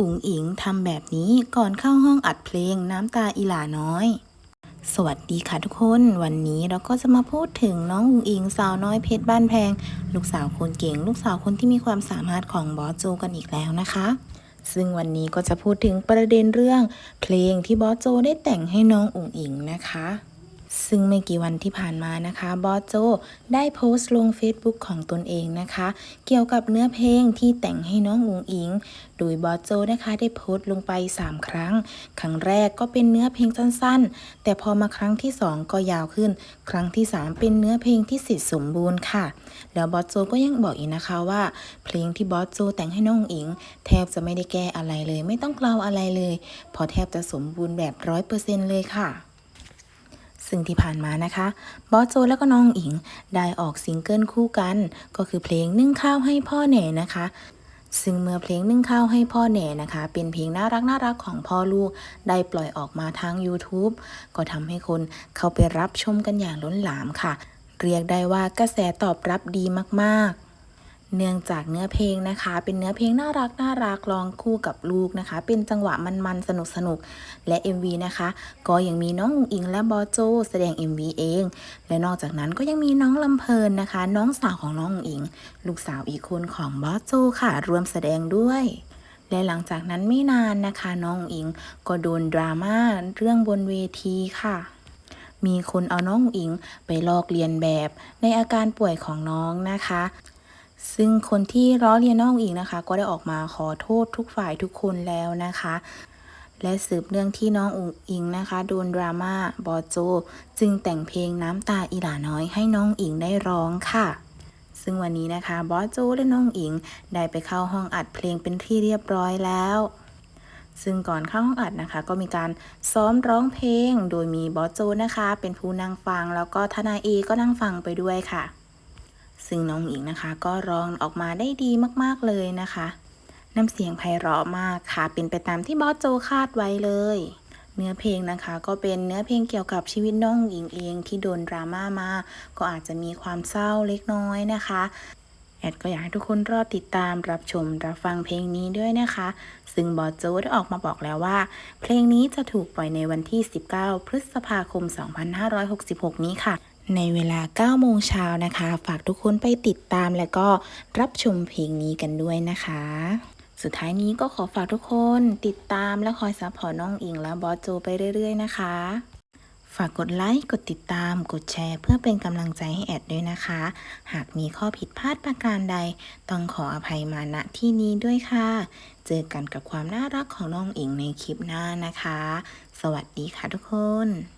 อุ๋งอิงทำแบบนี้ก่อนเข้าห้องอัดเพลงน้ำตาอีหลาน้อย สวัสดีค่ะทุกคน วันนี้เราก็จะมาพูดถึงน้องอุ๋งอิงสาวน้อยเพชรบ้านแพง ลูกสาวคนเก่ง ลูกสาวคนที่มีความสามารถของบอสโจกันอีกแล้วนะคะ ซึ่งวันนี้ก็จะพูดถึงประเด็นเรื่อง เพลงที่บอสโจได้แต่งให้น้องอุ๋งอิงนะคะ ซึ่งไม่กี่วันที่ผ่านมานะคะบอสโจได้โพสต์ลง Facebook ของตนเองนะคะ เกี่ยวกับเนื้อเพลงที่แต่งให้น้องอุงอิง โดยบอสโจนะคะได้โพสต์ลงไป 3 ครั้ง ครั้งแรกก็เป็นเนื้อเพลงสั้นๆ แต่พอมาครั้งที่ 2 ก็ยาวขึ้น ครั้งที่ 3 เป็นเนื้อเพลงที่เสร็จสมบูรณ์ค่ะ แล้วบอสโจก็ยังบอกอีกนะคะว่า เพลงที่บอสโจแต่งให้น้องอิง แทบจะไม่ได้แก้อะไรเลย ไม่ต้องกล่าวอะไรเลยเพอแทบจะสมบูรณ์แบบร้อยเปอร์เซ็นต์เลยค่ะ ซึ่งที่ผ่านมานะคะ บอสโจแล้วก็น้องอิงได้ออกซิงเกิลคู่กัน ก็คือเพลงนึ่งข้าวให้พ่อแหน่นะคะ ซึ่งเมื่อเพลงนึ่งข้าวให้พ่อแหน่นะคะ เป็นเพลงน่ารักน่ารักของพ่อลูก ได้ปล่อยออกมาทาง YouTube ก็ทำให้คนเข้าไปรับชมกันอย่างล้นหลามค่ะ เรียกได้ว่ากระแสตอบรับดีมากๆ เนื่องจากเนื้อเพลงนะคะ เป็นเนื้อเพลงน่ารักน่ารักร้องคู่กับลูกนะคะ เป็นจังหวะมันๆสนุกสนุกและ MV นะคะ ก็ยังมีน้องอุงอิงและบอโจแสดง MV เอง และนอกจากนั้นก็ยังมีน้องลำเพลินนะคะ น้องสาวของน้องอุงอิง ลูกสาวอีกคนของบอโจค่ะรวมแสดงด้วยและหลังจากนั้นไม่นานนะคะน้องอุงอิงก็โดนดราม่าเรื่องบนเวทีค่ะ มีคนเอาน้องอุงอิงไปลอกเลียนแบบในอาการป่วยของน้องนะคะ ซึ่งคนที่ล้อเลียนน้องอุ๋งอิงนะคะ ก็ได้ออกมาขอโทษทุกฝ่ายทุกคนแล้วนะคะ และสืบเนื่องที่น้องอุ๋งอิงนะคะโดนดราม่าบอโจ จึงแต่งเพลงน้ำตาอีหลาน้อยให้น้องอิงได้ร้องค่ะซึ่งวันนี้นะคะบอสโจและน้องอิงได้ไปเข้าห้องอัดเพลงเป็นที่เรียบร้อยแล้ว ซึ่งก่อนเข้าห้องอัดนะคะ ก็มีการซ้อมร้องเพลง โดยมีบอสโจนะคะ เป็นผู้นั่งฟังแล้วก็ทนายเอก็นั่งฟังไปด้วยค่ะ ซึ่งน้องอิงนะคะก็ร้องออกมาได้ดีมากๆเลยนะคะน้ำเสียงไพเราะมากค่ะ เป็นไปตามที่บอสโจคาดไว้เลย เนื้อเพลงนะคะ ก็เป็นเนื้อเพลงเกี่ยวกับชีวิตน้องอิงเองที่โดนดราม่ามา ก็อาจจะมีความเศร้าเล็กน้อยนะคะแอดก็อยากให้ทุกคนรอติดตามรับชมรับฟังเพลงนี้ด้วยนะคะ ซึ่งบอสโจได้ออกมาบอกแล้วว่า เพลงนี้จะถูกปล่อยในวันที่ 19 พฤษภาคม 2566 นี้ค่ะ ในเวลา 9 โมงเช้านะคะ ฝากทุกคนไปติดตามและก็รับชมเพลงนี้กันด้วยนะคะ สุดท้ายนี้ก็ขอฝากทุกคนติดตามและคอยซัพพอร์ตน้องอิงและบอสโจไปเรื่อยๆนะคะ ฝากกดไลค์ กดติดตาม กดแชร์ เพื่อเป็นกำลังใจให้แอดด้วยนะคะ หากมีข้อผิดพลาดประการใด ต้องขออภัยมาณที่นี้ด้วยค่ะ เจอกันกับความน่ารักของน้องอิงในคลิปหน้านะคะ สวัสดีค่ะทุกคน